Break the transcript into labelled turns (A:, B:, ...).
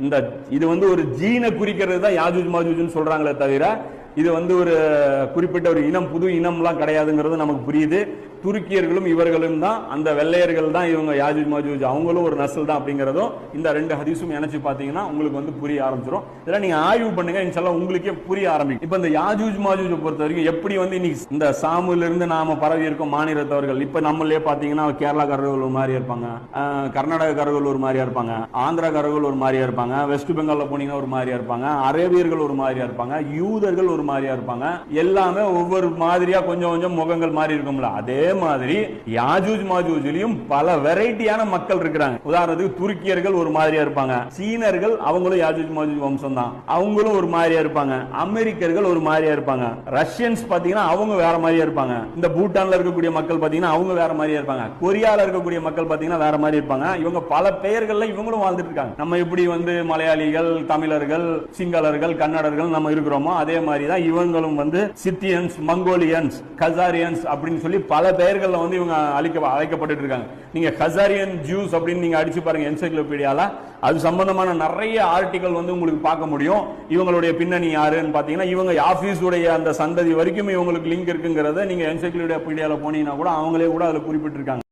A: இந்த இது வந்து ஒரு ஜீனை குறிக்கிறது தான் யாஜூஜ் மாஜூஜ்னு சொல்றாங்களே தவிர இது வந்து ஒரு குறிப்பிட்ட ஒரு இனம் புது இனம்லாம் கிடையாதுங்கிறது நமக்கு புரியுது. துருக்கியர்களும் இவர்களும் தான் அந்த வெள்ளையர்கள் தான் இவங்க யாஜூஜ் மாஜூஜ் அவங்களும் ஒரு நசல் தான் அப்படிங்கிறதும் இந்த ரெண்டு ஹதீஸும் நினைச்சு பார்த்தீங்கன்னா உங்களுக்கு வந்து புரிய ஆரம்பிச்சிடும் இதெல்லாம் நீங்க ஆய்வு பண்ணுங்க இன்ஷால்லா உங்களுக்கே புரிய ஆரம்பிக்கும். இப்போ இந்த யாஜூஜ் மாஜூஜை பொறுத்த வரைக்கும் எப்படி வந்து இன்னைக்கு இந்த சாமுல இருந்து நாம பரவி இருக்கோம் மாநிலத்தவர்கள் இப்போ நம்மளே பார்த்தீங்கன்னா கேரளாக்காரர்கள் ஒரு மாதிரியா இருப்பாங்க அஹ், கர்நாடகக்காரர்கள் ஒரு மாதிரியா இருப்பாங்க ஆந்திராக்காரர்கள் ஒரு மாதிரியா இருப்பாங்க வெஸ்ட் பெங்கால்ல போனீங்கன்னா ஒரு மாதிரியா இருப்பாங்க அரேபியர்கள் ஒரு மாதிரியா இருப்பாங்க யூதர்கள் ஒரு மாதிரியா இருப்பாங்க எல்லாமே ஒவ்வொரு மாதிரியா கொஞ்சம் கொஞ்சம் முகங்கள் மாறி இருக்கும்ல. அதே மாதிரி யாஜூஜ் மாஜூஜ்லயும் பல வெரைட்டியான மக்கள் இருக்கிறாங்க. உதாரணத்துக்கு துருக்கியர்கள் ஒரு மாதிரியா இருப்பாங்க. சீனர்கள் அவங்களும் யாஜூஜ் மாஜூஜ் வம்சம் தான் அவங்களும் ஒரு மாதிரியா இருப்பாங்க. அமெரிக்கர்கள் ஒரு மாதிரியா இருப்பாங்க. ரஷ்யன்ஸ் பாத்தீங்கன்னா அவங்க வேற மாதிரியா இருப்பாங்க. இந்த பூட்டான்ல இருக்கக்கூடிய மக்கள் பாத்தீங்கன்னா அவங்க வேற மாதிரியா இருப்பாங்க. கொரியால இருக்கக்கூடிய மக்கள் பாத்தீங்கன்னா வேற மாதிரி இருப்பாங்க. இவங்க பல பெயர்கள்ல இவங்களும் வாழ்ந்துட்டு இருக்காங்க. நம்ம எப்படி வந்து மலையாளிகள் தமிழர்கள் சிங்களர்கள் கன்னடர்கள் நம்ம இருக்கிறோமோ அதே மாதிரி தான் இவங்களும் வந்து சித்தியன்ஸ் மங்கோலியன்ஸ் கசாரியன்ஸ் அப்படின்னு சொல்லி பல பேர் பெயர்கள்ல வந்து இவங்க அழைக்க அழைக்கப்பட்டு இருக்காங்க நீங்க ஹசாரியன் ஜூஸ் அப்படின்னு நீங்க அடிச்சு பாருங்க என்சைக்ளோபீடியால அது சம்பந்தமான நிறைய ஆர்டிகல் வந்து உங்களுக்கு பார்க்க முடியும். இவங்களுடைய பின்னணி யாருன்னு பாத்தீங்கன்னா இவங்க ஆபீஸ் உடைய அந்த சந்ததி வரைக்கும் இவங்களுக்கு லிங்க் இருக்குங்கிறத நீங்க என்சைக்ளோபீடியால போனீங்கன்னா கூட அவங்களே கூட அதுல குறிப்பிட்டிருக்காங்க.